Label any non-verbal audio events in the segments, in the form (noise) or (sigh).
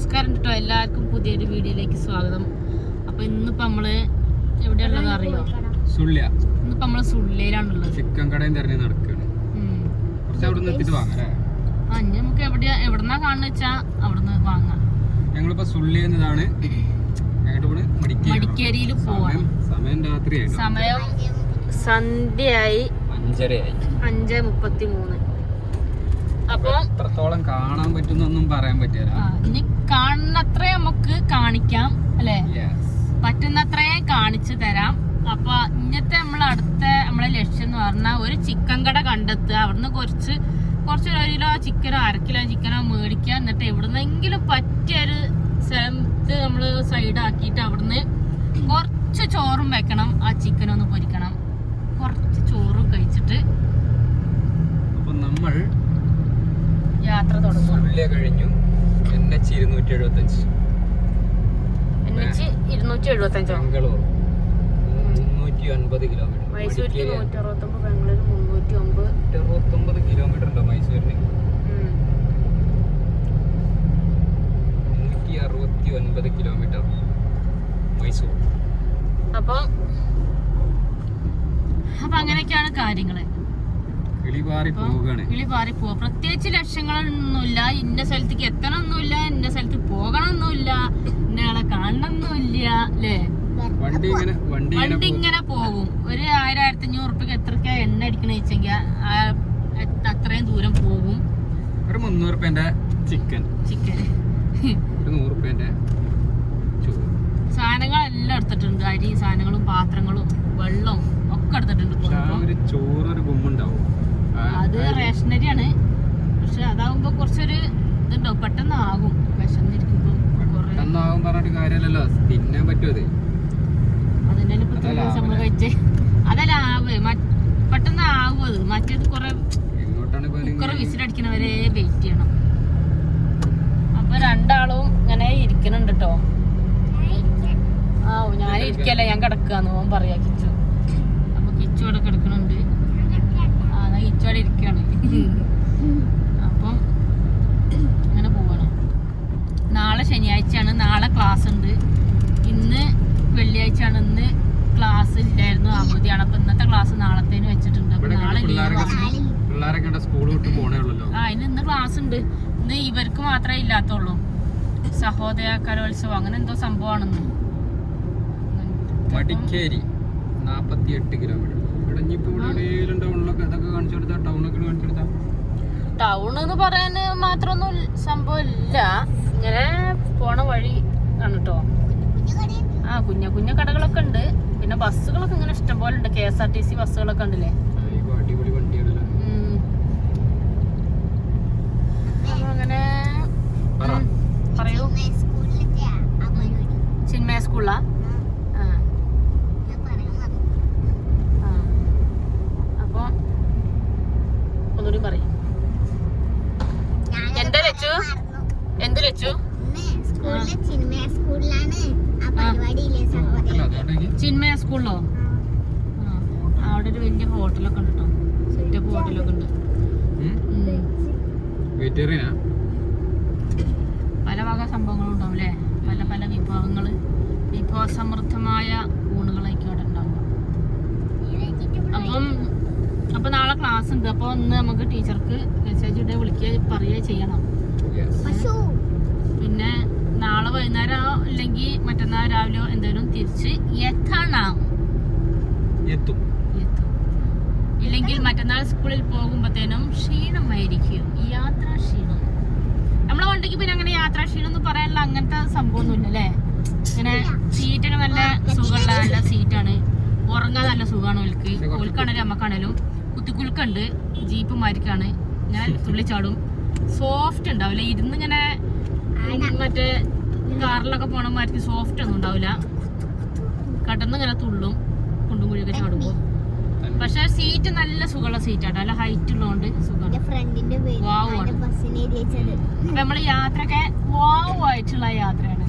നമസ്കാരം കേട്ടോ എല്ലാവർക്കും പുതിയൊരു വീഡിയോയിലേക്ക് സ്വാഗതം. അപ്പൊ ഇന്നിപ്പോ നമ്മൾ എവിടെയുള്ളത് അറിയോ? സുള്ളിയ. ഇന്നിപ്പോ നമ്മൾ സുള്ളിയിലാണുള്ളത്. ചിക്കൻ കടയും തിരഞ്ഞ് നടക്കുകയാണ് കുറച്ച് അവിടെ നിന്ന് എത്തിയിട്ട് വാങ്ങാം ഇനി നമുക്ക് എവിടെയാ എവിടെന്നാ കാണുന്ന വെച്ചാ അവിടുന്ന് വാങ്ങാം. ഞങ്ങളിപ്പോ സുള്ളി എന്നതാണ്. മടിക്കേരിയിൽ പോവാണ്. സമയം രാത്രിയായി സമയം സന്ധ്യയായി അഞ്ചരയായി. അഞ്ച് മുപ്പത്തി മൂന്ന് എത്രത്തോളം കാണാൻ പറ്റുന്നൊന്നും പറയാൻ പറ്റില്ല. ഇനി കാണുന്നത്ര നമുക്ക് കാണിക്കാം അല്ലേ? പറ്റുന്നത്രേ പറ്റുന്നത്രയും കാണിച്ചു തരാം. അപ്പൊ ഇന്നത്തെ നമ്മൾ അടുത്ത നമ്മളെ ലക്ഷ്യം എന്ന് പറഞ്ഞാൽ ഒരു ചിക്കൻ കട കണ്ടെത്തുക. അവിടുന്ന് കുറച്ച് കുറച്ച് ഒരു കിലോ ചിക്കനോ അര കിലോ ചിക്കനോ മേടിക്കുക. എന്നിട്ട് എവിടുന്നെങ്കിലും പറ്റിയൊരു സ്ഥലത്ത് നമ്മൾ സൈഡ് ആക്കിയിട്ട് അവിടുന്ന് കുറച്ച് ചോറും വെക്കണം. ആ ചിക്കൻ ഒന്ന് പൊരിക്കണം. കുറച്ച് ചോറും കഴിച്ചിട്ട് അപ്പൊ നമ്മൾ യാത്ര തുടങ്ങും കഴിഞ്ഞു. എൻ എച്ച് ഇരുന്നൂറ്റി എഴുപത്തി അഞ്ച് എന്നിച്ച് ഇരുന്നൂറ്റി എഴുപത്തി അഞ്ചോ ബാംഗ്ലൂർ മുന്നൂറ്റി അൻപത് കിലോമീറ്റർ. മൈസൂരിക്ക് നൂറ്റി അറുപത്തൊമ്പത് ബാംഗ്ലൂർ മുന്നൂറ്റി ഒമ്പത് അറുപത്തൊമ്പത് കിലോമീറ്റർ ഉണ്ടോ മൈസൂരിന്? നൂറ്റി അറുപത്തി ഒൻപത് കിലോമീറ്റർ. മൈസൂർ. അപ്പൊ അപ്പൊ അങ്ങനെയൊക്കെയാണ് കാര്യങ്ങൾ. കിളിപാറി പോവുക പ്രത്യേകിച്ച് ലക്ഷ്യങ്ങളൊന്നുമില്ല ഇന്ന സ്ഥലത്തേക്ക് എത്തണമെന്നില്ല ഇന്ന സ്ഥലത്ത് പോകണമെന്നില്ല ഇന്നയാളെ കാണണമെന്നില്ല അല്ലേ? വണ്ടി ഇങ്ങനെ പോകും. ഒരു ആയിരം ആയിരത്തി അഞ്ഞൂറ് ഉറുപ്പിക്ക് എത്രക്കാ എണ്ണ അടിക്കണ വെച്ചെങ്കിൽ അത്രയും ദൂരം പോകും. ഒരു മുന്നൂറ് റുപ്യന്റെ ചിക്കൻ. ചിക്കൻ. ഒരു നൂറ് റുപ്യന്റെ സാധനങ്ങൾ സാധനങ്ങളെല്ലാം എടുത്തിട്ടുണ്ട്. അരി സാധനങ്ങളും പാത്രങ്ങളും വെള്ളവും ഒക്കെ എടുത്തിട്ടുണ്ട് ചോറ് ഒരു ഗുമ്മുണ്ടാവും. അത് ആണ് പക്ഷെ അതാവുമ്പോ കുറച്ചൊരു ഇതുണ്ടാവും. പെട്ടെന്ന് ആകും വിശന്നിരിക്കുമ്പോ കുറെ പെട്ടെന്നാവും പറഞ്ഞിട്ട് കാര്യമല്ലല്ലോ തിന്നാൻ പറ്റുമോ അത്. അതിന്റെ അതല്ല നമ്മൾ. കഴിച്ചേ. അതല്ല ആവ്. പെട്ടെന്ന് ആവും അത്. മറ്റേത് കുറെ കുക്കർ വിസിലടിക്കണവരെ വെയിറ്റ് ചെയ്യണം. അപ്പൊ രണ്ടാളും ഇങ്ങനെ ഇരിക്കണുണ്ട് കേട്ടോ ആ ഞാൻ ഇരിക്കല്ല ഞാൻ കിടക്കാന്ന് ഓൻ പറയാ കിച്ചു. അപ്പൊ കിച്ചു അവിടെ കിടക്കണുണ്ട്. ആ ഇരിക്കുകയാണ് അപ്പം അങ്ങനെ പോവാണ്. നാളെ ശനിയാഴ്ചയാണ്. നാളെ ക്ലാസ് ഉണ്ട്. ഇന്ന് വെള്ളിയാഴ്ചയാണ്. ഇന്ന് ക്ലാസ് ഇല്ലായിരുന്നു. അവധിയാണ്. അപ്പൊ ഇന്നത്തെ ക്ലാസ് നാളത്തേന് വെച്ചിട്ടുണ്ട്. അപ്പൊ നാളെ ആ ഇന്ന് ഇന്ന് ക്ലാസ് ഉണ്ട്. ഇന്ന് ഇവർക്ക് മാത്രമേ ഇല്ലാത്തുള്ളൂ. സഹോദയ കലോത്സവം അങ്ങനെ എന്തോ സംഭവമാണെന്ന്. മടിക്കേരി. നാപ്പത്തി എട്ട് കിലോമീറ്റർ ഇനിയിപ്പോ ഇവിടെ എവിടെയെങ്കിലും ടൗണിലൊക്കെ ഇതൊക്കെ കാണിച്ചു കൊടുത്താ ടൗണൊക്കെ കാണിച്ചു കൊടുത്താ? ടൗൺ എന്ന് പറയാൻ മാത്രമൊന്നും സംഭവം ഇല്ല. ഇങ്ങനെ പോണ വഴി ആണ് കേട്ടോ ആ കുഞ്ഞ കുഞ്ഞ കടകളൊക്കെ ഉണ്ട്. പിന്നെ ബസ്സുകളൊക്കെ ഇങ്ങനെ ഇഷ്ടം പോലെ ഉണ്ട്. K S R T C ബസ്സുകളൊക്കെ ഉണ്ടല്ലേ? അങ്ങനെ പറയൂ. ചിന്മയ സ്കൂളാ ആ ആ. അപ്പൊ ഒന്നുകൂടി പറയും. എന്താ ലച്ചു? എന്ത് ലച്ചു? ചിന്മയ സ്കൂളിലോ? ആ. അവിടെ ഒരു വലിയ ഹോട്ടലൊക്കെ ഉണ്ട് കേട്ടോ സെറ്റപ്പ് ഹോട്ടലൊക്കെ ഉണ്ട്. പല വക സംഭവങ്ങളും ഉണ്ടാവും അല്ലേ പല പല വിഭവങ്ങൾ വിഭവസമൃദ്ധമായ ഊണുകളൊക്കെ അവിടെ ഉണ്ടാവും. അപ്പം അപ്പൊ നാളെ ക്ലാസ് ഉണ്ട് അപ്പൊ ഒന്ന് നമുക്ക് ടീച്ചർക്ക് മെസ്സേജ് ഇടുക വിളിക്കുക പറയുക ചെയ്യണം. യെസ് പിന്നെ നാളെ വൈകുന്നേരം അല്ലെങ്കിൽ മറ്റന്നാൾ രാവിലെ എന്തെങ്കിലും തിരിച്ച് എത്തണം. എത്തും. എത്തും. ഇല്ലെങ്കിൽ മറ്റന്നാൾ സ്കൂളിൽ പോകുമ്പോഴത്തേനും ക്ഷീണമായിരിക്കും. യാത്രാ ക്ഷീണം. നമ്മളെ വണ്ടിക്ക് പിന്നെ അങ്ങനെ യാത്രാ ക്ഷീണം എന്ന് പറയാനുള്ള അങ്ങനത്തെ സംഭവമൊന്നുമില്ല അല്ലേ ഇങ്ങനെ സീറ്റൊക്കെ നല്ല സുഖമുള്ള നല്ല സീറ്റാണ്. ഉറങ്ങാൻ നല്ല സുഖമാണ് ഓൽക്ക്. ഓൽക്കാണേലും നമ്മക്കാണേലും കുത്തിക്കുലുക്കുണ്ട്. ജീപ്പ് മാരിക്കാണ്. ഞാൻ തുള്ളിച്ചാടും സോഫ്റ്റ് ഉണ്ടാവില്ല. ഇരുന്ന് ഇങ്ങനെ മറ്റേ കാറിലൊക്കെ പോണ മാതിരി സോഫ്റ്റ് ഒന്നും ഉണ്ടാവില്ല. കടന്ന് ഇങ്ങനെ തുള്ളും കുണ്ടും കുഴിയൊക്കെ ചാടുമ്പോൾ പക്ഷെ സീറ്റ് നല്ല സുഖമുള്ള സീറ്റാട്ടോ നല്ല ഹൈറ്റ് ഉള്ളതുകൊണ്ട് സുഖമാണ്. നമ്മൾ യാത്രയൊക്കെ വാവ് ആയിട്ടുള്ള യാത്രയാണ്.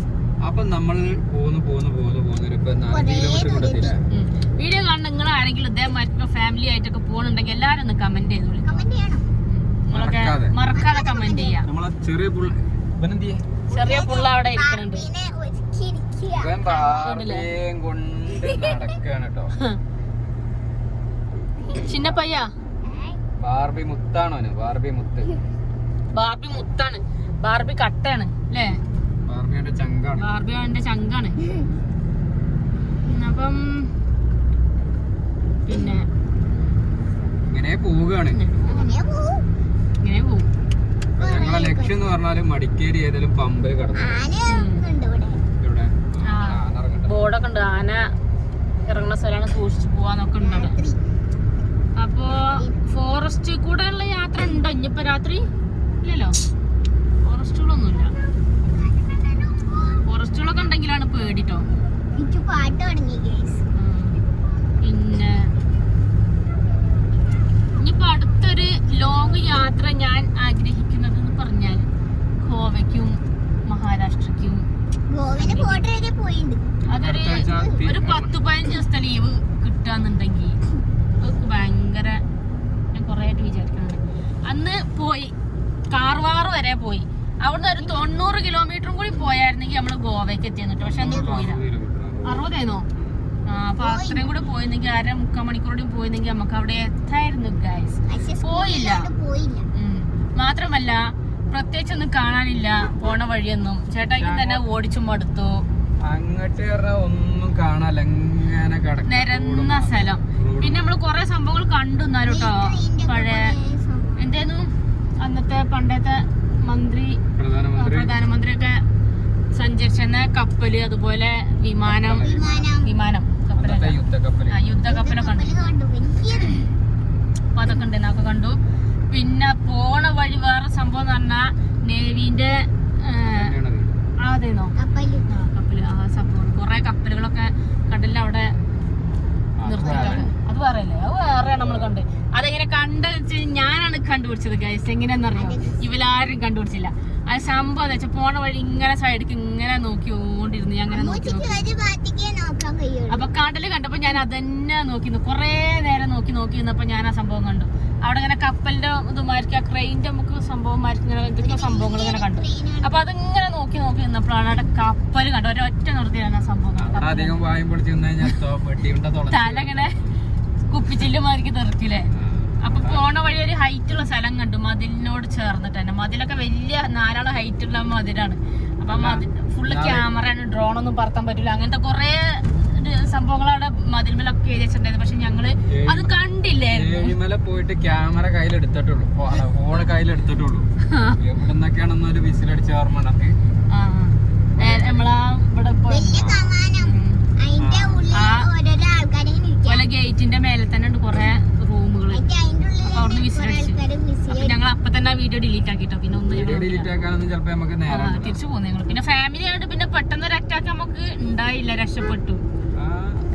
അപ്പൊ നമ്മൾ പോന്ന് പോന്ന് പോന്ന് പോന്ന് ഇപ്പൊ നാല് കിലോമീറ്റർ. വീഡിയോ കാണുന്ന നിങ്ങൾ ആരെങ്കിലും ഇതേമാതിരി ഫാമിലി ആയിട്ടൊക്കെ പോകുന്നുണ്ടെങ്കിൽ എല്ലാരും ഒന്ന് കമന്റ് ചെയ്ത് വിളിക്കും. നിങ്ങളൊക്കെ മറക്കാതെ. കമന്റ് ചെയ്യാം. ചെറിയ ചെറിയ പുള്ള അവിടെ ഇരിക്കുന്നുണ്ട്. (laughs) ബാർബി മുത്താണോ അവന്? ബാർബി മുത്ത്. ബാർബി മുത്താണ്. ബാർബി കട്ടയാണ് അല്ലേ? ബാർബിയുടെ ചങ്കാണ്. ബാർബിയുടെ ചങ്കാണ്. അപ്പം പിന്നെ ഇങ്ങനെ പോവുകയാണ്. ഇങ്ങനെ പോവും. ഞങ്ങളെ ലക്ഷ്യം എന്ന് പറഞ്ഞാൽ മടിക്കേരി ഏതെങ്കിലും പമ്പിൽ കടന്നു. ഉണ്ട് ഇവിടെ. ഇവിടെ ആ. ആന ഇറങ്ങട്ടെ. ബോർഡൊക്കെ ഉണ്ട്. ആന ഇറങ്ങുന്ന സ്ഥലമാണ് സൂക്ഷിച്ചു പോവാന്നൊക്കെ ഉണ്ട്. അപ്പോ ഫോറസ്റ്റ് കൂടെ ഉള്ള യാത്ര ഉണ്ടോ? ഇനിയിപ്പോ രാത്രി ഇല്ലല്ലോ. ഫോറസ്റ്റുകളൊന്നുമില്ല. ഫോറസ്റ്റുകളൊക്കെ ഉണ്ടെങ്കിലാണ് പേടിട്ടോ. എനിക്ക് പാട്ട് തുടങ്ങി പിന്നെ ഇനിയിപ്പോ അടുത്തൊരു ലോങ് യാത്ര ഞാൻ ആഗ്രഹിക്കുന്നത് എന്ന് പറഞ്ഞാൽ ഗോവയ്ക്കും മഹാരാഷ്ട്രയ്ക്കും. അതൊരു ഒരു പത്ത് പതിനഞ്ച് ദിവസത്തെ ലീവ് കിട്ടാന്നുണ്ടെങ്കിൽ അതൊക്കെ ഭയങ്കര ഞാൻ കുറെ ആയിട്ട് വിചാരിക്കുന്നുണ്ട് അന്ന് പോയി കാർവാർ വരെ പോയി. അവിടുന്ന് ഒരു തൊണ്ണൂറ് കിലോമീറ്ററും കൂടി പോയായിരുന്നെങ്കിൽ നമ്മൾ ഗോവയ്ക്ക് എത്തിയെന്നിട്ട് പക്ഷെ അന്ന് പോയില്ല. അറുപത് അപ്പൊ അത്രയും കൂടെ പോയിരുന്നെങ്കിൽ അര മുക്കാൽ മണിക്കൂറും പോയിരുന്നെങ്കിൽ നമുക്ക് അവിടെ എത്തായിരുന്നു ഗൈസ് പോയില്ല. മാത്രമല്ല പ്രത്യേകിച്ച് ഒന്നും കാണാനില്ല പോണ വഴിയൊന്നും. ചേട്ടായിക്കും തന്നെ ഓടിച്ചു മടുത്തു അങ്ങോട്ട് ഒന്നും കാണാല്ല നിരന്ന സ്ഥലം. പിന്നെ നമ്മൾ കൊറേ സംഭവങ്ങൾ കണ്ടു എന്നാലും കേട്ടോ പഴയ. എന്തേന്നു? അന്നത്തെ പണ്ടത്തെ മന്ത്രി പ്രധാനമന്ത്രിയൊക്കെ സഞ്ചരിച്ചെന്ന കപ്പൽ അതുപോലെ വിമാനം. വിമാനം വിമാനം അന്നത്തെ കപ്പലല്ല യുദ്ധക്കപ്പൽ ആ യുദ്ധക്കപ്പലൊക്കെ ഉണ്ട് കപ്പൽ കണ്ടു വലിയത് അപ്പൊ അതൊക്കെ ഉണ്ട് എന്നൊക്കെ കണ്ടു. പിന്നെ പോണ വഴി വേറെ സംഭവം എന്ന് പറഞ്ഞാ നേവിന്റെ. അതേന്നോ കപ്പൽ. ആ സംഭവം കുറെ കപ്പലുകളൊക്കെ കടലിൽ അവിടെ അത് പറയല്ലേ അത് വേറെ അല്ലേ അത് വേറെയാണ് നമ്മൾ കണ്ട്. അതെങ്ങനെ കണ്ട ഞാനാണ് കണ്ടുപിടിച്ചത് ഗൈസ് എങ്ങനെയാണെന്നറിയോ ഇവരാരും കണ്ടുപിടിച്ചില്ല. ആ സംഭവം എന്താ വെച്ചാൽ പോണ വഴി ഇങ്ങനെ സൈഡിക്ക് ഇങ്ങനെ നോക്കിക്കൊണ്ടിരുന്നു ഞാൻ അങ്ങനെ നോക്കി അപ്പൊ കടൽ കണ്ടപ്പോ ഞാൻ അതന്നെ നോക്കി കൊറേ കുറേ നേരം നോക്കി നോക്കി നിന്നപ്പോ ഞാൻ ആ സംഭവം കണ്ടു. അവിടെ ഇങ്ങനെ കപ്പലിന്റെ ഇതുമായിരിക്കും ആ ക്രെയിന്റെ നമുക്ക് സംഭവമായിരിക്കും ഇങ്ങനെ എന്തൊക്കെയോ സംഭവങ്ങൾ ഇങ്ങനെ കണ്ടു. അപ്പൊ അതിങ്ങനെ നോക്കി നോക്കി നിന്നപ്പോഴാണ് അവിടെ കപ്പൽ കണ്ടു ഒരൊറ്റ നിർത്തിയാണ് ആ സംഭവം തല ഇങ്ങനെ കുപ്പിച്ചില്ലുമായിരിക്കും തെറിക്കില്ലേ അപ്പൊ പോണ വഴി ഒരു ഹൈറ്റ് ഉള്ള സ്ഥലം കണ്ടു. മതിലിനോട് ചേർന്നിട്ട് തന്നെ. മതിലൊക്കെ വലിയ നാലാൾ ഹൈറ്റ് ഉള്ള മതിലാണ്. അപ്പൊ മതിൽ ഫുള്ള് ക്യാമറയാണ് ഡ്രോൺ ഒന്നും പറത്താൻ പറ്റില്ല അങ്ങനത്തെ കൊറേ സംഭവങ്ങൾ അവിടെ മതിൽമേലൊക്കെ എഴുതി വെച്ചിട്ടുണ്ടായിരുന്നു. പക്ഷെ ഞങ്ങൾ അത് കണ്ടില്ലായിരുന്നു. പോയിട്ട് ക്യാമറ കയ്യിലെടുത്തിട്ടുള്ളൂ ഫോണ് കയ്യിലെടുത്തിട്ടുള്ളൂ (laughs) എവിടുന്നൊക്കെയാണെന്ന് ഒരു വിസിലടിച്ച ഓർമ്മ നമ്മളാ ഇവിടെ ഗേറ്റിന്റെ മേലെ തന്നെ ഉണ്ട്. കൊറേ റൂമുകൾ എന്നിട്ട് അതിന്റെ ഉള്ളിൽ അപ്പൊ അവിടുന്ന് വിസിലടിച്ചു അപ്പൊ ഞങ്ങൾ അപ്പൊ തന്നെ ആ വീഡിയോ ഡിലീറ്റ് ആക്കിട്ടോ. പിന്നെ ഒന്ന് വീഡിയോ ഡിലീറ്റ് ആക്കാനൊന്നും ചിലപ്പോ നമുക്ക് നേരം കിട്ടില്ല. തിരിച്ചു പോകുന്നു ഞങ്ങൾ പിന്നെ ഫാമിലി ആയിട്ട് പിന്നെ പെട്ടെന്ന് ഒരു അറ്റാക്ക് നമുക്ക് ഉണ്ടായില്ല രക്ഷപ്പെട്ടു. ആ,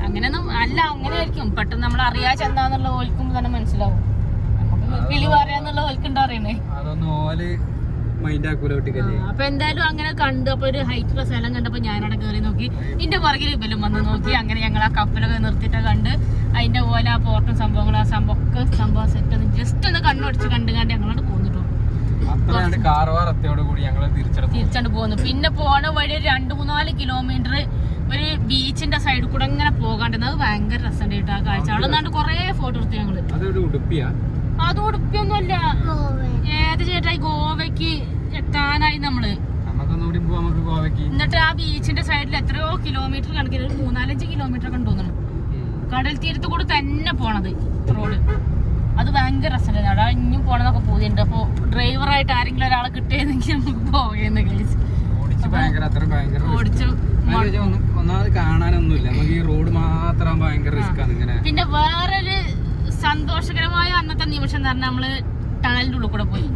അങ്ങനെയൊന്നും അല്ല അങ്ങനെ ആയിരിക്കും പെട്ടെന്ന് നമ്മൾ അറിയാ എന്താന്നുള്ള ഓൽക്കും തന്നെ മനസ്സിലാവും. നമുക്ക് കിളി പറയാന്നുള്ള ഓൽക്കുണ്ടോ അറിയണേ? അതൊന്നും ഓൽ മൈൻഡ് ആക്കൂല കുട്ടിക്കല്ലേ? അപ്പൊ എന്തായാലും അങ്ങനെ കണ്ടു അപ്പൊ ഒരു ഹൈറ്റ് ഉള്ള സ്ഥലം കണ്ടപ്പോ ഞാനവിടെ കയറി നോക്കി. ഇതിന്റെ പുറകിൽ ഇവലും വന്ന് നോക്കി. അങ്ങനെ ഞങ്ങൾ ആ കപ്പലൊക്കെ നിർത്തിയിട്ട് കണ്ട് അതിന്റെ പോലെ ആ പോർട്ടും സംഭവങ്ങളും ആ സംഭവം ഒക്കെ സംഭവം സെറ്റ് ഒന്ന് ജസ്റ്റ് ഒന്ന് കണ്ണുടിച്ച് കണ്ട് കണ്ട് ഞങ്ങളോട് പോന്നിട്ടു. കൂടി ഞങ്ങൾ തിരിച്ചാണ്ട് പോന്നു. പിന്നെ പോണ വഴി ഒരു രണ്ട് മൂന്നാൽ കിലോമീറ്റർ ഒരു ബീച്ചിന്റെ സൈഡിൽ കൂടെ ഇങ്ങനെ പോകാണ്ടെന്ന് അത് ഭയങ്കര രസമുണ്ട് കേട്ടോ ആ കാഴ്ച. അവിടെ നിന്നാണ്ട് കൊറേ ഫോട്ടോ എടുത്തു ഞങ്ങൾ. ഉടുപ്പിയാ? അത് ഉടുപ്പിയൊന്നുമല്ല ഗോവ. ഏത് ചേട്ടായി ഗോവയ്ക്ക് എത്താനായി നമ്മൾ? എന്നിട്ട് ആ ബീച്ചിന്റെ സൈഡിൽ എത്രയോ കിലോമീറ്റർ കണക്കിന് ഒരു മൂന്നാലഞ്ച് കിലോമീറ്റർ ഒക്കെ തോന്നുന്നു. കടൽ തീരത്ത് കൂടെ തന്നെ പോണത് റോഡ് അത് ഭയങ്കര രസമല്ലേ അവിടെ ഇനിയും പോണെന്നൊക്കെ പോകുന്നുണ്ട് അപ്പൊ ഡ്രൈവറായിട്ട് ആരെങ്കിലും ഒരാളെ കിട്ടിയെങ്കിൽ നമുക്ക് പോകേന്ന് കഴിച്ച് ഓടിച്ച് ഒന്നാമത് കാണാനൊന്നുമില്ല. നമുക്ക് ഈ റോഡ് മാത്രം ഭയങ്കര ഇങ്ങനെ. പിന്നെ വേറൊരു സന്തോഷകരമായ അന്നത്തെ നിമിഷം എന്ന് പറഞ്ഞാൽ നമ്മൾ ടണലിന്റെ ഉള്ളിൽ കൂടെ പോയി.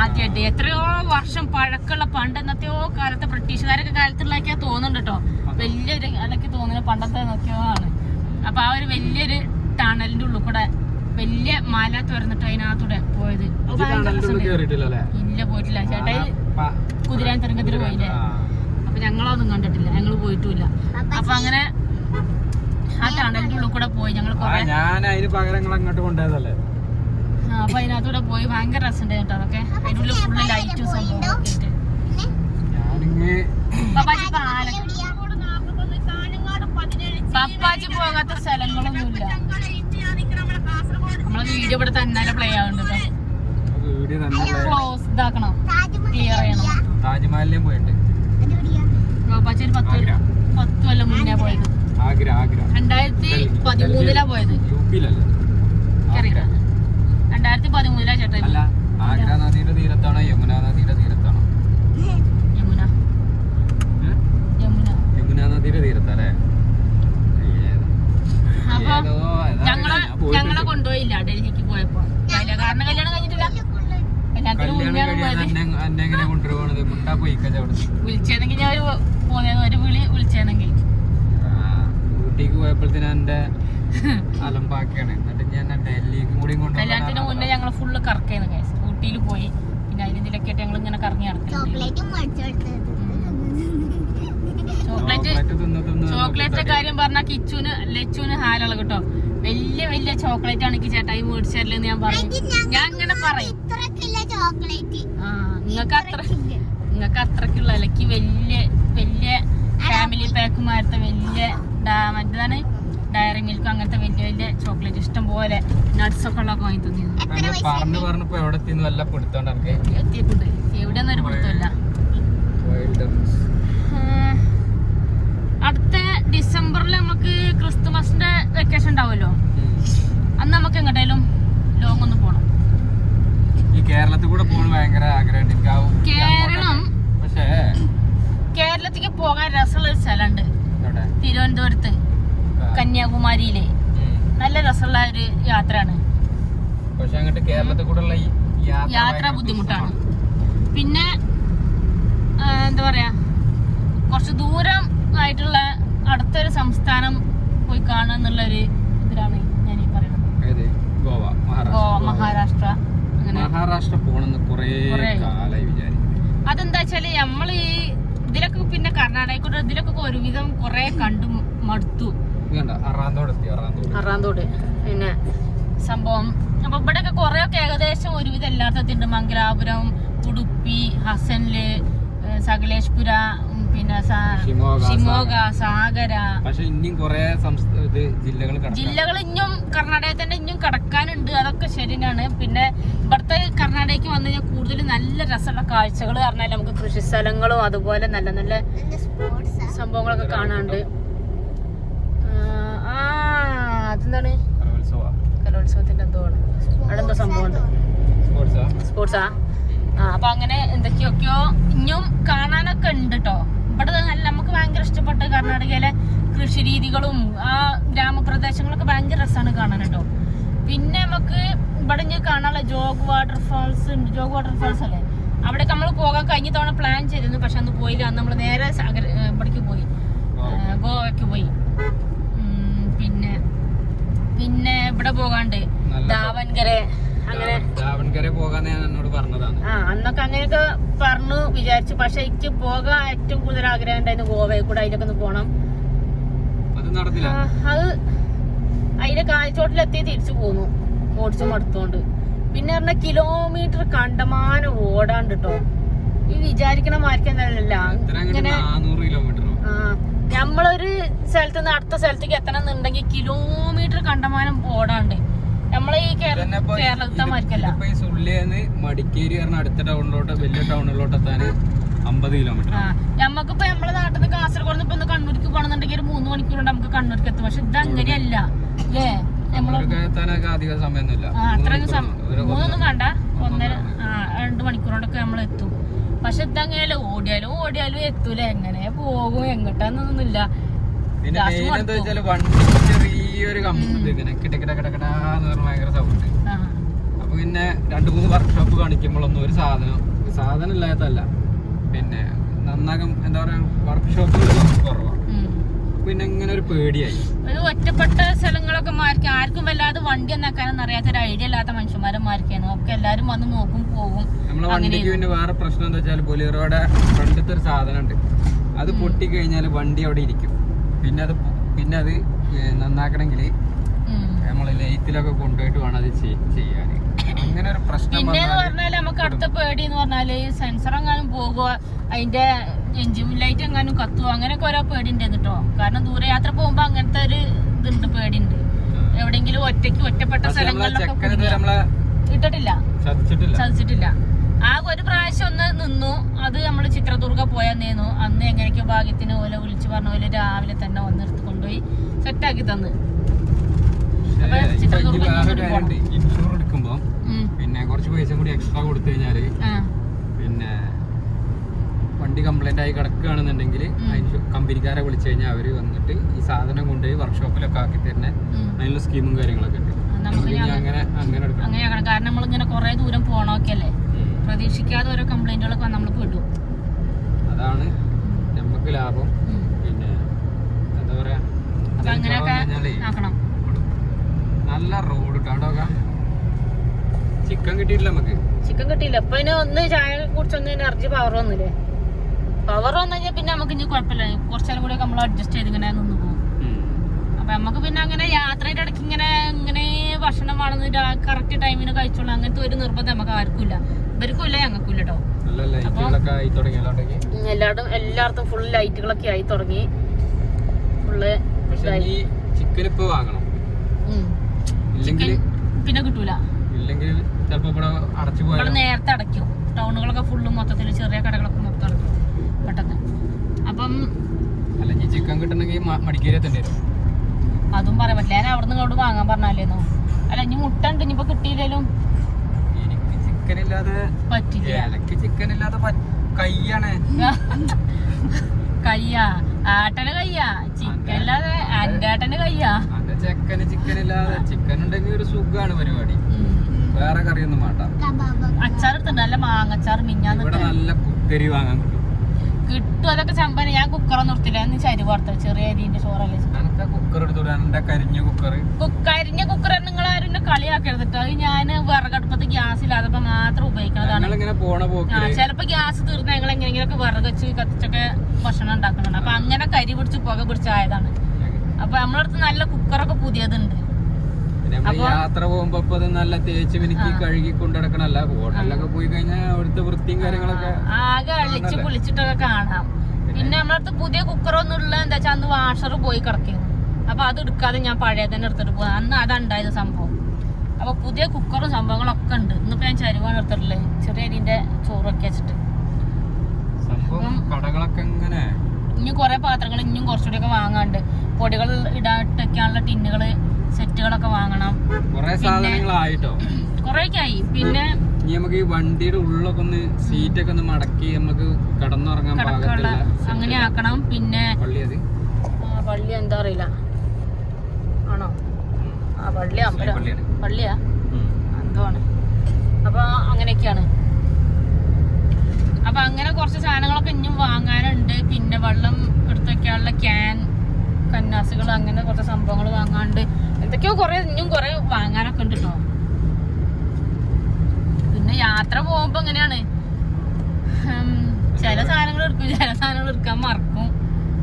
ആദ്യമായിട്ട് എത്രയോ വർഷം പഴക്കമുള്ള പണ്ട് എന്നത്തെയോ കാലത്തെ ബ്രിട്ടീഷുകാരൊക്കെ കാലത്തുള്ളതൊക്കെ തോന്നുന്നുണ്ട് കേട്ടോ വലിയൊരു അതൊക്കെ തോന്നുന്നത് പണ്ടത്തെ നോക്കിയോ ആണ്. അപ്പൊ ആ ഒരു വലിയൊരു ടണലിന്റെ ഉള്ളിൽ കൂടെ വലിയ മല തുറന്നിട്ട് അതിനകത്തൂടെ പോയത്. ഇല്ല പോയിട്ടില്ല. ചേട്ടായി കുതിരാൻ തുരങ്കത്തിൽ പോയില്ലേ? അപ്പൊ ഞങ്ങളതൊന്നും കണ്ടിട്ടില്ല. ഞങ്ങൾ പോയിട്ടില്ല അപ്പൊ അങ്ങനെ ആ കൂടെ പോയി ഞങ്ങൾ ഞാൻ അങ്ങോട്ട് കൊണ്ടുപോയതല്ലേ? അപ്പൊ അതിനകത്തൂടെ പോയി ഭയങ്കര രസമുണ്ട് കേട്ടോ അതൊക്കെ. അതിന്റെ ഫുള്ള് ലൈറ്റും പപ്പാജി പോകാത്ത സ്ഥലങ്ങളൊന്നുമില്ല. നമ്മളെ വീഡിയോ ഇവിടെ തന്നെ പ്ലേ ആവുന്നുണ്ട് ക്ലോസ് ഇതാക്കണം. ക്ലിയർ ചെയ്യണം. താജ്മഹലിലേയും പോയിട്ടുണ്ട്. ഒരു പത്ത് പത്ത് കൊല്ലം മുന്നേ പോയിട്ട് ആഗ്ര ആഗ്ര രണ്ടായിരത്തി പതിമൂന്നിലാ പോയത്. യു പിയിലല്ലേ എനിക്കറിയില്ല രണ്ടായിരത്തി പതിമൂന്നിലാ ചേട്ടാ അല്ല ആഗ്ര നദിയുടെ തീരത്താണോ യമുന നദിയുടെ തീരത്താണോ? യമുന? യമുന. യമുന നദിയുടെ തീരത്താല്ലേ? അപ്പൊ ഞങ്ങളെ. ഞങ്ങളെ കൊണ്ടുപോയില്ല ഡൽഹിക്ക് പോയപ്പോ. കാരണം കല്യാണം കഴിഞ്ഞിട്ടില്ല. വിളിച്ചേന്നെങ്കിൽ ഞാൻ ഒരു പോന്നേന്ന് ഒരു വിളി വിളിച്ചേന്നെങ്കിൽ. ഊട്ടിക്ക് പോയപ്പോഴത്തേന് എന്റെ അലമ്പാക്കിയാണ്. എന്നിട്ട് ഞാൻ ഡൽഹിക്കും കൂടി കല്യാണത്തിന് മുന്നേ ഞങ്ങൾ ഫുള്ള് കറക്കായിരുന്നു ഗൈസ് ഊട്ടിയിൽ പോയി. പിന്നെ അതിന് ഇതിലൊക്കെ ഞങ്ങൾ ഇങ്ങനെ കറങ്ങി നടക്കും ചോക്ലേറ്റ് ചോക്ലേറ്റിന്റെ കാര്യം പറഞ്ഞാൽ കിച്ചുന് ലച്ചുന് ഹാലുള്ള കേട്ടോ. വലിയ വലിയ ചോക്ലേറ്റ് ആണ് എനിക്ക് ചേട്ടായി മേടിച്ചതല്ലെന്ന് ഞാൻ പറഞ്ഞു ഞാൻ ഇങ്ങനെ പറയും. ഇത്രക്കില്ല ചോക്ലേറ്റ് ആ നിങ്ങൾക്ക് അത്ര നിങ്ങൾക്ക് അത്രക്കുള്ള അല്ലെങ്കിൽ വലിയ വലിയ ഫാമിലി പാക്ക് മാറത്തെ വലിയ ഡാ- മറ്റേതാണ്? ഡയറി മിൽക്ക് അങ്ങനത്തെ വലിയ വലിയ ചോക്ലേറ്റ് ഇഷ്ടം പോലെ നട്സ് ഒക്കെ ഉള്ള വാങ്ങി തോന്നിയത് പറഞ്ഞു പറഞ്ഞപ്പോ എവിടെ വല്ല പിടുത്തോണ്ട് എത്തിയിട്ടുണ്ട്. എവിടെയൊന്നും ഒരു പിടുത്തമില്ല. അടുത്ത ഡിസംബറിൽ നമുക്ക് ക്രിസ്തുമസിന്റെ വെക്കേഷൻ ഉണ്ടാവുമല്ലോ. അന്ന് നമുക്ക് എങ്ങോട്ടേലും ലോങ് ഒന്ന് പോണം. ഈ കേരളത്തിൽ കൂടെ പോകണം ഭയങ്കര ആഗ്രഹമുണ്ട്. എനിക്ക് ആ ഊട്ടി കേരളം പക്ഷേ കേരളത്തിലേക്ക് പോകാൻ രസമുള്ള ഒരു സ്ഥലമുണ്ട്. തിരുവനന്തപുരത്ത്. കന്യാകുമാരിയിലെ. നല്ല രസമുള്ള ഒരു യാത്രയാണ്. പക്ഷെ അങ്ങോട്ട് കേരളത്തിൽ കൂടെ യാത്ര ബുദ്ധിമുട്ടാണ്. പിന്നെ എന്താ പറയാ കുറച്ച് ദൂരം ആയിട്ടുള്ള അടുത്തൊരു സംസ്ഥാനം പോയി കാണുക എന്നുള്ളൊരു ഇതിലാണ് ഞാൻ ഈ പറയുന്നത് ഗോവ മഹാരാഷ്ട്ര. മഹാരാഷ്ട്ര പോണെന്ന് കുറേ കുറേ. കാലായി വിചാരിക്കുന്നു. അതെന്താ വെച്ചാൽ നമ്മൾ ഈ ഇതിലൊക്കെ പിന്നെ കർണാടകക്കൂടെ ഇതിലൊക്കെ ഒരുവിധം കുറെ കണ്ടു മടുത്തു. അറാന്തോട് പിന്നെ സംഭവം. അപ്പൊ ഇവിടെയൊക്കെ കൊറേ ഒക്കെ ഏകദേശം ഒരുവിധം എല്ലായിടത്തുണ്ട് മംഗലാപുരം ഉടുപ്പി ഹസനിൽ സകലേഷ്പുര പിന്നെ ഷിമോഗ, സാഗര. പക്ഷെ ഇനിയും കുറെ ജില്ലകൾ ജില്ലകൾ ഇനിയും തന്നെ ഇനിയും കടക്കാനുണ്ട്. അതൊക്കെ ശരിയാണ്. പിന്നെ ഇവിടുത്തെ കർണാടകയ്ക്ക് വന്നു കഴിഞ്ഞാൽ കൂടുതൽ നല്ല രസമുള്ള കാഴ്ചകൾ പറഞ്ഞാൽ നമുക്ക് കൃഷി സ്ഥലങ്ങളും അതുപോലെ നല്ല നല്ല സംഭവങ്ങളൊക്കെ കാണാണ്ട് ആ അതെന്താണ്? കലോത്സവ. കലോത്സവത്തിന്റെ എന്തോ ആണ്. അവിടെ എന്തോ സംഭവമുണ്ട്. സ്പോർട്സാ? അപ്പൊ അങ്ങനെ എന്തൊക്കെയൊക്കെയോ ഇനിയും കാണാനൊക്കെ ഉണ്ട് കേട്ടോ ഇവിടെ നല്ല നമുക്ക് ഭയങ്കര ഇഷ്ടപ്പെട്ട കർണാടകയിലെ കൃഷി രീതികളും ആ ഗ്രാമപ്രദേശങ്ങളൊക്കെ ഭയങ്കര രസമാണ് കാണാൻ കേട്ടോ പിന്നെ നമുക്ക് ഇവിടെ ഇനി കാണാനുള്ള ജോഗ് വാട്ടർഫാൾസ് ഉണ്ട്. ജോഗ് വാട്ടർഫാൾസ് അല്ലേ? അവിടെ നമ്മൾ പോകാൻ കഴിഞ്ഞ തവണ പ്ലാൻ ചെയ്തിരുന്നു പക്ഷെ അന്ന് പോയില്ല. അന്ന് നമ്മൾ നേരെ സാഗർ ഇവിടേക്ക് പോയി. ഗോവക്ക്. ഗോവയ്ക്ക് പോയി. പിന്നെ പിന്നെ ഇവിടെ പോകാണ്ട് ദാവൻകര അങ്ങനെ. ആ അന്നൊക്കെ അങ്ങനെയൊക്കെ പറഞ്ഞു വിചാരിച്ചു. പക്ഷെ എനിക്ക് പോകാൻ ഏറ്റവും കൂടുതൽ ആഗ്രഹം ഉണ്ടായിരുന്നു ഗോവയിൽ കൂടെ അതിലൊക്കെ ഒന്ന് പോണം. അത് അതിന്റെ കാഴ്ചോട്ടിലെത്തി തിരിച്ചു പോന്നു ഓടിച്ചു മടുത്തോണ്ട്. പിന്നെ പറഞ്ഞ കിലോമീറ്റർ കണ്ടമാനം ഓടാണ്ട് കേട്ടോ ഈ വിചാരിക്കണ ഇത്ര അങ്ങോട്ട് ഇങ്ങനെ ആ നമ്മളൊരു സ്ഥലത്ത് നിന്ന് അടുത്ത സ്ഥലത്തേക്ക് എത്തണം എന്നുണ്ടെങ്കിൽ കിലോമീറ്റർ കണ്ടമാനം ഓടാണ്ട്. നമ്മളെ ഈ ഇപ്പൊ കേരളത്തെ ഇത് മാർക്കല്ല ഈ സുള്ളിയെന്ന് മടിക്കേരി പറഞ്ഞ അടുത്ത ടൗണിലോട്ട് വലിയ ടൗണിലോട്ട് എത്താൻ അമ്പത് കിലോമീറ്റർ നമുക്കിപ്പോ നമ്മളെ നാട്ടിൽ നിന്ന് കാസർഗോഡ് ഇപ്പൊ ഒന്ന് കണ്ണൂർക്ക് പോകണമെന്നുണ്ടെങ്കിൽ ഒരു മൂന്ന് മണിക്കൂർ കൊണ്ട് നമുക്ക് കണ്ണൂർക്ക് എത്തും. പക്ഷെ ഇത് അങ്ങനെയല്ല. അല്ലേ എത്താനൊക്കെ അധികം സമയമൊന്നുമില്ല. ഒരു മൂന്നൊന്നും കണ്ട ഒന്നര രണ്ട് മണിക്കൂറോടൊക്കെ നമ്മൾ എത്തും. പക്ഷെ ഇതങ്ങനെയല്ല ഓടിയാലും ഓടിയാലും എത്തൂല. എങ്ങനെ പോകും? എങ്ങോട്ടാന്നൊന്നുമില്ല. പിന്നെ കമ്പ് ഇങ്ങനെ കിട്ട കിടക്കടാന്ന് കിട പറഞ്ഞ ഭയങ്കര സൗണ്ട് അപ്പൊ പിന്നെ രണ്ട് മൂന്ന് വർക്ക്ഷോപ്പ് കാണിക്കുമ്പോഴൊന്നും ഒരു സാധനം സാധനം ഇല്ലാത്തല്ല പിന്നെ നന്നാകും എന്താ പറയാ വർക്ക്ഷോപ്പുകൾ കുറവാണ്. പിന്നെ ഇങ്ങനെ ഒരു പേടിയായി. ഒരു ഒറ്റപ്പെട്ട സ്ഥലങ്ങളൊക്കെ മാർക്ക് ആർക്കും വല്ലാതെ വണ്ടി എന്നാക്കാനൊന്നും അറിയാത്ത ഒരു ഐഡിയ ഇല്ലാത്ത മനുഷ്യന്മാരെ മാർക്കായിരുന്നു ഒക്കെ എല്ലാരും വന്ന് നോക്കും പോകും. നമ്മളെ വണ്ടിക്ക് പിന്നെ വേറെ പ്രശ്നം എന്താ വെച്ചാൽ പുലിയറോടെ ഫ്രണ്ടത്തെ ഒരു സാധനം ഉണ്ട് അത് പൊട്ടിക്കഴിഞ്ഞാൽ വണ്ടി അവിടെ ഇരിക്കും. പിന്നെ അത് പിന്നെ അത് നന്നാക്കണമെങ്കിൽ നമ്മൾ ലൈറ്റിലൊക്കെ കൊണ്ടുപോയിട്ട് വേണം അത് ചെയ്യാൻ അങ്ങനെ ഒരു പ്രശ്നം പിന്നെ വന്നാൽ നമുക്ക് അടുത്ത പേടി എന്ന് പറഞ്ഞാൽ സെൻസർ എങ്ങാനും പോകുക അതിന്റെ എഞ്ചിൻ ലൈറ്റ് എങ്ങാനും കത്തുക അങ്ങനെയൊക്കെ ഓരോ പേടിണ്ട് കേട്ടോ കാരണം ദൂരയാത്ര പോകുമ്പോ അങ്ങനത്തെ ഒരു ഇതുണ്ട് പേടിണ്ട് എവിടെങ്കിലും ഒറ്റയ്ക്ക് ഒറ്റപ്പെട്ട സ്ഥലങ്ങളിലൊക്കെ ഇട്ടിട്ടില്ല. ചതിച്ചിട്ടില്ല. ആകെ ഒരു പ്രാവശ്യം ഒന്ന് നിന്നു. അത് നമ്മൾ ചിത്രദുർഗ പോയെന്നേന്നു അന്ന് എങ്ങനെയൊക്കെ ഭാഗ്യത്തിന് ഓല വിളിച്ചു പറഞ്ഞ പോലെ രാവിലെ തന്നെ വന്ന് എടുത്ത് കൊണ്ടുപോയി സെറ്റാക്കി തന്ന്. ഇൻഷൂർ എടുക്കുമ്പോ പിന്നെ കുറച്ച് പൈസ കൂടി എക്സ്ട്രാ കൊടുത്തു കഴിഞ്ഞാൽ പിന്നെ വണ്ടി കംപ്ലൈന്റ് ആയി കിടക്കുകയാണെന്നുണ്ടെങ്കിൽ കമ്പനിക്കാരെ വിളിച്ചു കഴിഞ്ഞാൽ അവർ വന്നിട്ട് ഈ സാധനം കൊണ്ടുപോയി വർക്ക്ഷോപ്പിലൊക്കെ ആക്കി തരുന്ന. അതിനുള്ള സ്കീമും കാര്യങ്ങളൊക്കെ ഉണ്ട്. അങ്ങനെ അങ്ങനെ എടുക്കണം. കാരണം നമ്മളിങ്ങനെ കുറെ ദൂരം പോണൊക്കെ അല്ലേ. പ്രതീക്ഷിക്കാതെ ഓരോ കംപ്ലൈന്റുകളൊക്കെ നമ്മൾ വിടും അതാണ് നമുക്ക് ലാഭം. പിന്നെ എന്താ പറയാ അപ്പൊ അങ്ങനെയൊക്കെ ആക്കണം. നല്ല റോഡ് ചിക്കൻ കിട്ടിയില്ല നമുക്ക് ചിക്കൻ കിട്ടിയില്ല. അപ്പൊ ഇനി ഒന്ന് ചായ കുടിച്ചൊന്ന് എനർജി പവർ വന്നില്ലേ? പവർ വന്നു കഴിഞ്ഞാൽ പിന്നെ നമുക്ക് ഇനി കുഴപ്പമില്ല. കുറച്ചാലും കൂടി നമ്മൾ അഡ്ജസ്റ്റ് ചെയ്ത് ഇങ്ങനെ നിന്ന് പോകും. അപ്പൊ നമുക്ക് പിന്നെ അങ്ങനെ യാത്രയുടെ ഇടയ്ക്ക് ഇങ്ങനെ ഇങ്ങനെ ഭക്ഷണം വേണമെന്ന് കറക്റ്റ് ടൈമിന് കഴിച്ചോളാം. അങ്ങനത്തെ ഒരു നിർബന്ധം നമുക്ക് ആർക്കും ഇല്ല. ഇവർക്കും ഇല്ല ഞങ്ങൾക്കും ഇല്ല കേട്ടോ നല്ല ലൈറ്റുകളൊക്കെ ആയി തുടങ്ങിയല്ലോണ്ടെങ്കിൽ എല്ലായിടും എല്ലായിടത്തും ഫുൾ ലൈറ്റുകളൊക്കെ ആയി തുടങ്ങി. ഫുള്ള് ചിക്കൻ ഇപ്പൊ വാങ്ങണം. ചിക്കൻ പിന്നെ കിട്ടൂല. ഇല്ലെങ്കിൽ ചിലപ്പോ ഇവിടെ അടച്ചു പോയാലോ? നേരത്തെ അടയ്ക്കും. ടൗണുകളൊക്കെ ഫുള്ള് മൊത്തത്തിൽ ചെറിയ കടകളൊക്കെ മൊത്തം അടയ്ക്കും. പെട്ടെന്ന്. അപ്പം അല്ലെങ്കിൽ ചിക്കൻ കിട്ടണമെങ്കിൽ മടിക്കേരി എത്തേണ്ടി വരും? അതും പറയാൻ പറ്റില്ല. ഞാൻ അവിടെ നിന്ന് ഇങ്ങോട്ട് വാങ്ങാൻ പറഞ്ഞാലേന്നോ? അല്ല ഇനി മുട്ട ഉണ്ട്. ഇനിയിപ്പോ കിട്ടിയില്ലേലും ചിക്കൻ ഇല്ലാതെ പറ്റില്ല. എനിക്ക് ചിക്കൻ ഇല്ലാതെ കയ്യാണ്. (laughs) കയ്യാ. ആട്ടന് കയ്യാ. ചിക്കൻ ഇല്ലാതെ അൻകാട്ടന് കയ്യാ. അത് ചെക്കന് ചിക്കൻ ഇല്ലാതെ ചിക്കൻ ഉണ്ടെങ്കിൽ ഒരു സുഖമാണ് പരിപാടി. വേറെ കറിയൊന്നും വേണ്ട. അച്ചാർ എടുത്തിട്ടുണ്ട് നല്ല മാങ്ങച്ചാർ മിഞ്ഞാന്ന് ഇവിടെ നല്ല കുക്കരി വാങ്ങാൻ കിട്ടും. കിട്ടും. അതൊക്കെ സംഭവം ഞാൻ കുക്കറൊന്നും നിർത്തില്ല എന്ന് ചരി വാർത്ത ചെറിയ അരിന്റെ ചോറല്ലേ കുക്കർ കരിഞ്ഞ കുക്കർ കരിഞ്ഞ കുക്കർ നിങ്ങൾ ആരും കളിയാക്കരുത് കേട്ടോ ഞാൻ വിറകടുപ്പത്ത് ഗ്യാസ് ഇല്ലാത്തപ്പോ മാത്രം ഉപയോഗിക്കുന്നതാണ് ചിലപ്പോ ഗ്യാസ് തീർന്ന ഞങ്ങൾ എങ്ങനെയെങ്കിലൊക്കെ വിറക് വെച്ച് കത്തിച്ചൊക്കെ ഭക്ഷണം ഉണ്ടാക്കുന്നുണ്ട്. അപ്പൊ അങ്ങനെ കരി പിടിച്ച് പുക പിടിച്ചായതാണ് അപ്പൊ നമ്മളടുത്ത് അടുത്ത് നല്ല കുക്കറൊക്കെ പുതിയതുണ്ട്. യാത്ര പോകുമ്പോ ഇപ്പൊ നല്ല തേച്ച് എനിക്ക് കഴുകി കൊണ്ടുനടക്കണല്ല ഹോട്ടലിലൊക്കെ പോയി കഴിഞ്ഞാൽ അവിടുത്തെ വൃത്തിയും കാര്യങ്ങളൊക്കെ ആകെ അള്ളിച്ച് കുളിച്ചിട്ടൊക്കെ കാണാം. പിന്നെ നമ്മളടുത്ത് പുതിയ കുക്കറൊന്നും ഉള്ള എന്താ വെച്ചാൽ അന്ന് വാഷർ പോയി കിടക്കുന്നു അപ്പൊ അത് എടുക്കാതെ ഞാൻ പഴയ തന്നെ എടുത്തിട്ട് പോകാം അന്ന് അതുണ്ടായത് സംഭവം. അപ്പൊ പുതിയ കുക്കറും സംഭവങ്ങളൊക്കെ ഉണ്ട്. ഇന്നിപ്പോ ഞാൻ ചരുവാണ് എടുത്തിട്ടില്ലേ ചെറിയ അരിന്റെ ചോറൊക്കെ വെച്ചിട്ട്. കടകളൊക്കെ ഇങ്ങനെ ഇനി കുറെ പാത്രങ്ങൾ ഇനിയും കുറച്ചുകൂടി ഒക്കെ വാങ്ങാണ്ട് പൊടികൾ ഇടാട്ടൊക്കെയാണുള്ള ടിന്നുകൾ. സെറ്റുകളൊക്കെ വാങ്ങണം. കൊറേ സാധനങ്ങളായിട്ടോ? കുറേക്കായി. പിന്നെ ഇനി നമുക്ക് ഈ വണ്ടിയുടെ ഉള്ളൊക്കെ ഒന്ന് സീറ്റ് ഒക്കെ ഒന്ന് മടക്കി നമുക്ക് കടന്നുറങ്ങാൻ പാകത്തില്ല അങ്ങനെ ആക്കണം. പിന്നെ പള്ളി അത്? പള്ളി എന്താ അറിയില്ല. ആണോ? ആ പള്ളി അമ്പലം. പള്ളിയാ? എന്തോ ആണ് അപ്പൊ അങ്ങനെയൊക്കെയാണ്. അപ്പൊ അങ്ങനെ കുറച്ച് സാധനങ്ങളൊക്കെ ഇനിയും വാങ്ങാനുണ്ട്. പിന്നെ വെള്ളം എടുത്തൊക്കെയുള്ള ക്യാൻ കന്നാസുകൾ അങ്ങനെ കുറച്ച് സംഭവങ്ങൾ വാങ്ങാണ്ട് എന്തൊക്കെയോ കുറെ ഇനിയും കുറെ വാങ്ങാനൊക്കെ ഉണ്ട് കേട്ടോ പിന്നെ യാത്ര പോകുമ്പോ എങ്ങനെയാണ്? ചില സാധനങ്ങൾ എടുക്കും ചില സാധനങ്ങൾ എടുക്കാൻ മറക്കും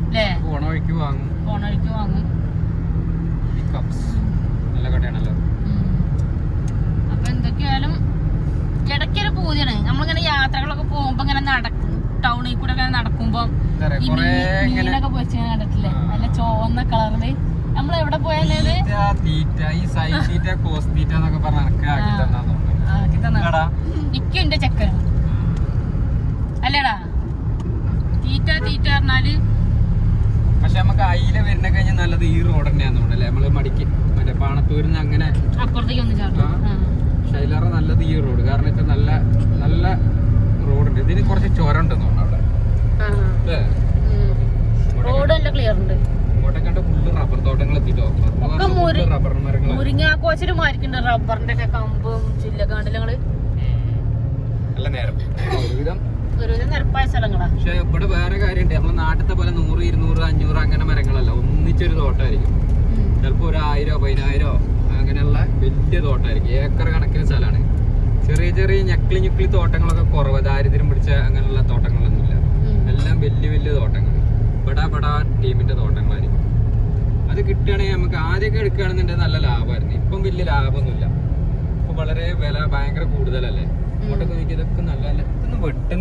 അല്ലേ പോണ വഴിക്ക് വാങ്ങും. പോണ വഴിക്ക് വാങ്ങും. നല്ല കടയാണല്ലോ. അപ്പൊ എന്തൊക്കെയായാലും ഇടയ്ക്കൊരു പൂതിയാണ്. നമ്മളിങ്ങനെ യാത്രകളൊക്കെ പോകുമ്പോ ഇങ്ങനെ നടക്കും. ടൗണിൽ കൂടെ ഒക്കെ നടക്കുമ്പോ ഈ മീനൊക്കെ പൊരിച്ചിങ്ങനെ കണ്ടിട്ടില്ലേ നല്ല ചോന്ന കളറിൽ നമ്മൾ എവിടെ പോയാലേ തീറ്റ, ഈ സൈൻ തീറ്റ കോസ് തീറ്റ എന്നൊക്കെ പറഞ്ഞ എനക്ക് ആക്കി. തന്നാ എന്റെ ചെക്കൻ അല്ലേടാ. തീറ്റ തീറ്റ പറഞ്ഞാൽ പക്ഷെ നമുക്ക് അയില വരുന്ന കഴിഞ്ഞാൽ നല്ലത് ഈ റോഡ് തന്നെയാന്ന് തോന്നുന്നല്ലേ നമ്മൾ മടിക്ക് മറ്റേ പാണത്തൂരിൽ നിന്ന് അങ്ങനെ അപ്പുറത്തേക്ക് ഒന്ന് ചാടും. ആ. ഷൈലറ നല്ലത് ഈ റോഡ് കാരണം ഇപ്പൊ നല്ല നല്ല റോഡുണ്ട് ഇതിന് കുറച്ച് ചുരം ഉണ്ടെന്ന് തോന്നുന്നു അവിടെ. റോഡ് നല്ല ക്ലിയർ ഉണ്ട്. ഇങ്ങോട്ടൊക്കെ കണ്ട ഫുള്ള് റബ്ബർ തോട്ടങ്ങൾ എത്തിട്ടോ. റബ്ബർ മരങ്ങൾ മുരിങ്ങാക്കോച്ചിൽ മാരിക്കുന്നുണ്ട് റബ്ബറിന്റെ ഒക്കെ കമ്പും ചില്ലൊക്കെ കണ്ടില്ല നിങ്ങൾ നല്ല നേരം. ഒരുവിധം. പക്ഷെ ഇവിടെ വേറെ കാര്യമുണ്ട് നമ്മളെ നാട്ടിലത്തെ പോലെ നൂറ് ഇരുന്നൂറ് അഞ്ഞൂറ് അങ്ങനെ മരങ്ങളല്ല. ഒന്നിച്ചൊരു തോട്ടമായിരിക്കും. ചിലപ്പോൾ ഒരു ആയിരോ പതിനായിരോ അങ്ങനെയുള്ള വലിയ തോട്ടമായിരിക്കും ഏക്കർ കണക്കിന് സ്ഥലമാണ് ചെറിയ ചെറിയ ഞെക്കിളി ഞെക്കിളി തോട്ടങ്ങളൊക്കെ കുറവ്. ദാരിദ്ര്യം പിടിച്ച അങ്ങനെയുള്ള തോട്ടങ്ങളൊന്നുമില്ല. എല്ലാം വലിയ വലിയ തോട്ടങ്ങൾ ബടാ ബടാ ടീമിന്റെ തോട്ടങ്ങളായിരിക്കും. അത് കിട്ടുകയാണെങ്കിൽ നമുക്ക് ആദ്യമൊക്കെ എടുക്കുകയാണെന്നുണ്ടെങ്കിൽ നല്ല ലാഭമായിരുന്നു. ഇപ്പം വലിയ ലാഭമൊന്നുമില്ല. ഇപ്പൊ വളരെ വില ഭയങ്കര കൂടുതലല്ലേ? അങ്ങോട്ടൊക്കെ നോക്കി ഇതൊക്കെ നല്ല നല്ല ഇതൊന്നും വെട്ടുന്നില്ല.